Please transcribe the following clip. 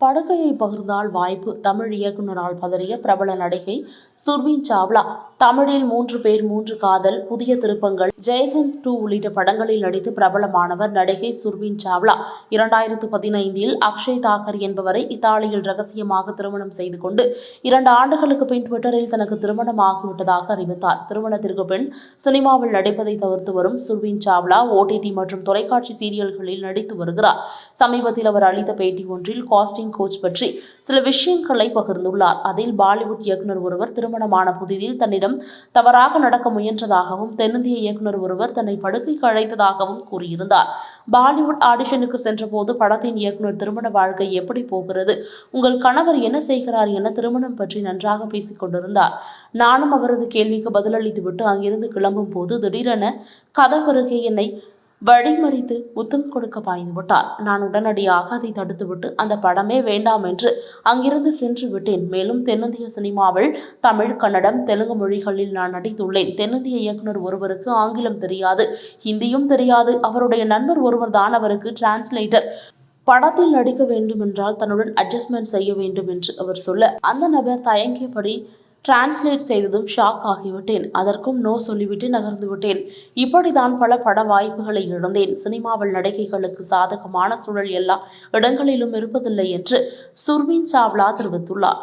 படுக்கையை பகிர்ந்தால் வாய்ப்பு தமிழ் இயக்குனரால் பதறிய பிரபல நடிகை சுர்வீன் சாவ்லா. தமிழில் மூன்று பேர் மூன்று காதல் புதிய திருப்பங்கள். ஜெயஹந்த் டூ உள்ளிட்ட படங்களில் நடித்து பிரபலமானவர் நடிகை சுர்வீன் சாவ்லா. இரண்டாயிரத்து பதினைந்தில் அக்ஷய் தாக்கர் என்பவரை இத்தாலியில் ரகசியமாக திருமணம் செய்து கொண்டு இரண்டு ஆண்டுகளுக்கு பின் ட்விட்டரில் தனக்கு திருமணம் ஆகிவிட்டதாக அறிவித்தார். திருமணத்திற்கு பின் சினிமாவில் நடிப்பதை தவிர்த்து வரும் சுர்வீன் சாவ்லா ஓடிடி மற்றும் தொலைக்காட்சி சீரியல்களில் நடித்து வருகிறார். சமீபத்தில் அவர் அளித்த பேட்டி ஒன்றில் காஸ்டிங் கோச் பற்றி சில விஷயங்களை பகிர்ந்துள்ளார். அதில் பாலிவுட் இயக்குனர் ஒருவர் திருமணமான புதிதில் தன்னிடம் தவறாக நடக்க முயன்றதாகவும் தென்னிந்திய இயக்குனர் ஒருவர் தன்னை படுக்கைக்கு அழைத்ததாகவும் கூறியிருந்தார். பாலிவுட் ஆடிஷனுக்கு சென்றபோது படத்தின் இயக்குனர் திருமண வாழ்க்கை எப்படி போகிறது உங்கள் கணவர் என்ன செய்கிறார் என திருமணம் பற்றி நன்றாக பேசிக் கொண்டிருந்தார். நானும் அவரது கேள்விக்கு பதிலளித்துவிட்டு அங்கிருந்து கிளம்பும் போது திடீரென கதவருகே என்னை வழிமறித்து முத்தம் கொடுக்க பாய்ந்து விட்டார் நான் உடனடியாக அதை தடுத்துவிட்டு அந்த படமே வேண்டாம் என்று அங்கிருந்து சென்று விட்டேன். மேலும் தென்னிந்திய சினிமாவில் தமிழ் கன்னடம் தெலுங்கு மொழிகளில் நான் நடித்துள்ளேன். தென்னிந்திய இயக்குனர் ஒருவருக்கு ஆங்கிலம் தெரியாது ஹிந்தியும் தெரியாது. அவருடைய நண்பர் ஒருவர் தான் அவருக்கு டிரான்ஸ்லேட்டர் படத்தில் நடிக்க வேண்டுமென்றால் தன்னுடன் அட்ஜஸ்ட்மெண்ட் செய்ய வேண்டும் என்று அவர் சொல்ல அந்த நபர் தயங்கியபடி டிரான்ஸ்லேட் செய்ததும் ஷாக் ஆகிவிட்டேன். அதற்கும் நோ சொல்லிவிட்டு நகர்ந்து விட்டேன். இப்படிதான் பல பட வாய்ப்புகளை இழந்தேன். சினிமாவில் நடிகைகளுக்கு சாதகமான சூழல் எல்லா இடங்களிலும் இருப்பதில்லை என்று சுர்வீன் சாவ்லா தெரிவித்துள்ளார்.